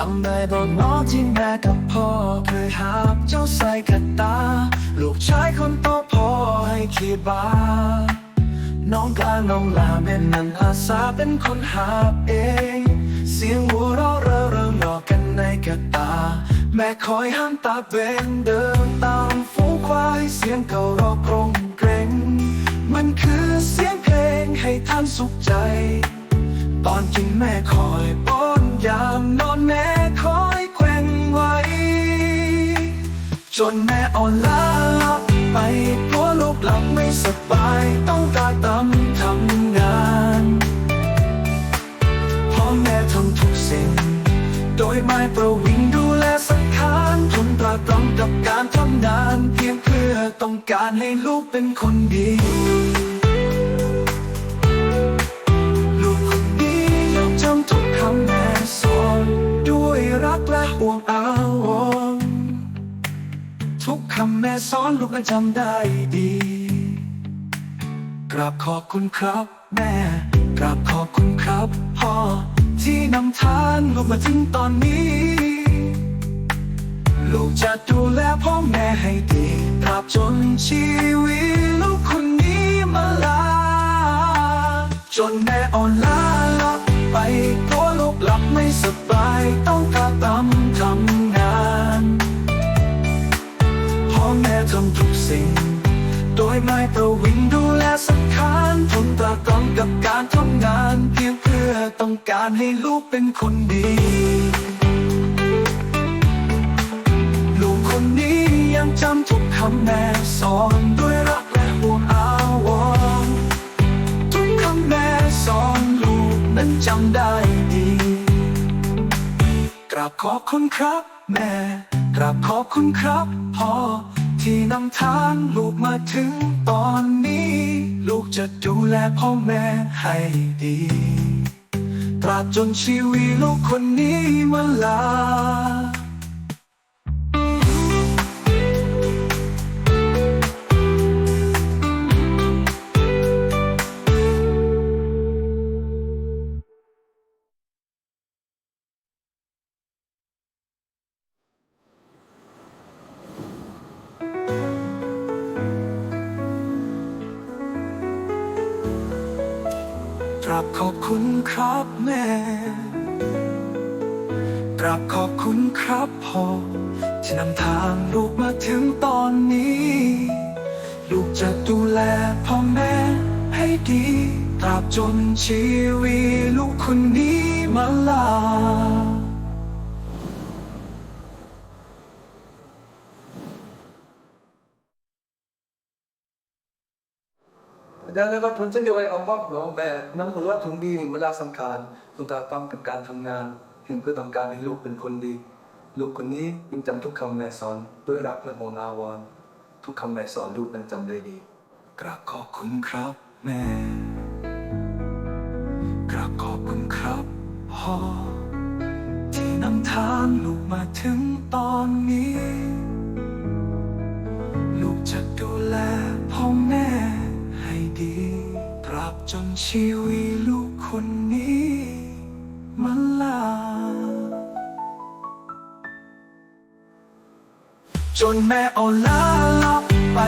จำได้ตอนน้องที่แม่กับพ่อ เคยหาบเจ้าใส่กระตา ลูกชายคนโตพ่อให้ขีดบา น้องกลางน้องลาแม่นันอาสาเป็นคนหาบเอง เสียงหัวเราะเร่อเริ่มหลอกกันในกระตา แม่คอยห้ามตาเบนเดินตามฝูงควายเสียงเก่ารอกรงเกรงมันคือเสียงเพลงให้ท่านสุขใจ ตอนกินแม่คอย จนแม่อ่อนล้าลับไปเพราะลูกหลับไม่สบายต้องตาตำทำงานพ่อแม่ทำทุกสิ่ง โดยไม่ประวิงดูแลสังขารทนตราตรำกับการทำงานเพียงเพื่อต้องการให้ลูกเป็นคนดีลูกคนนี้ยังจำทุกคำแม่สอนด้วยรักและห่วงอา คำแม่สอนลูกก็จำได้ดี กราบขอบคุณครับ แม่ กราบขอบคุณครับ พ่อ ที่นำทางลูกมาถึงตอนนี้ ลูกจะดูแลพ่อแม่ให้ดีตราบจนชีวิตลูกคนนี้มาลา จนแม่อ่อนล้าลับไปตัวลูกหลับไม่สบายต้องตาตำ โดยไม่ประวิงดูแลสังขารทนตรากตรำกับการทำงานเพียงเพื่อต้องการให้ลูกเป็นคนดี ลูกคนนี้ยังจำทุกคำแม่สอนด้วยรักและห่วงอาวรณ์ทุกคำแม่สอนลูกนั้นจำได้ดี กราบขอบคุณครับแม่ กราบขอบคุณครับพ่อ ที่นำทางลูกมาถึงตอนนี้ ลูกจะดูแลพ่อแม่ให้ดีตราบจนชีวิตลูกคนนี้มาลา กราบขอบคุณครับแม่ กราบขอบคุณครับพ่อที่นำทางลูกมาถึงตอนนี้ ลูกจะดูแลพ่อแม่ให้ดีตราบจนชีวิตลูกคนนี้มาลา ดังนั้นก็ผมจะเดียวไอ้เอาว่าขอแม่น้ำหัวถึงดีเวลาสำคัญต้องตาต้องกับการทำงานเพียงเพื่อต้องการให้ลูกเป็นคนดี ลูกคนนี้ยังจำทุกคำแม่สอนด้วยรักและโมนาวรณ์ทุกคำแม่สอนลูกนั้นจำได้ดีกราบขอบคุณครับแม่กราบขอบคุณครับพ่อที่นำทางลูกมาถึงตอนนี้ ลูกจะดูแลพ่อแม่ บจนชีวิตลูกคนนี้มันลา จนแม่เอาล้าลับไป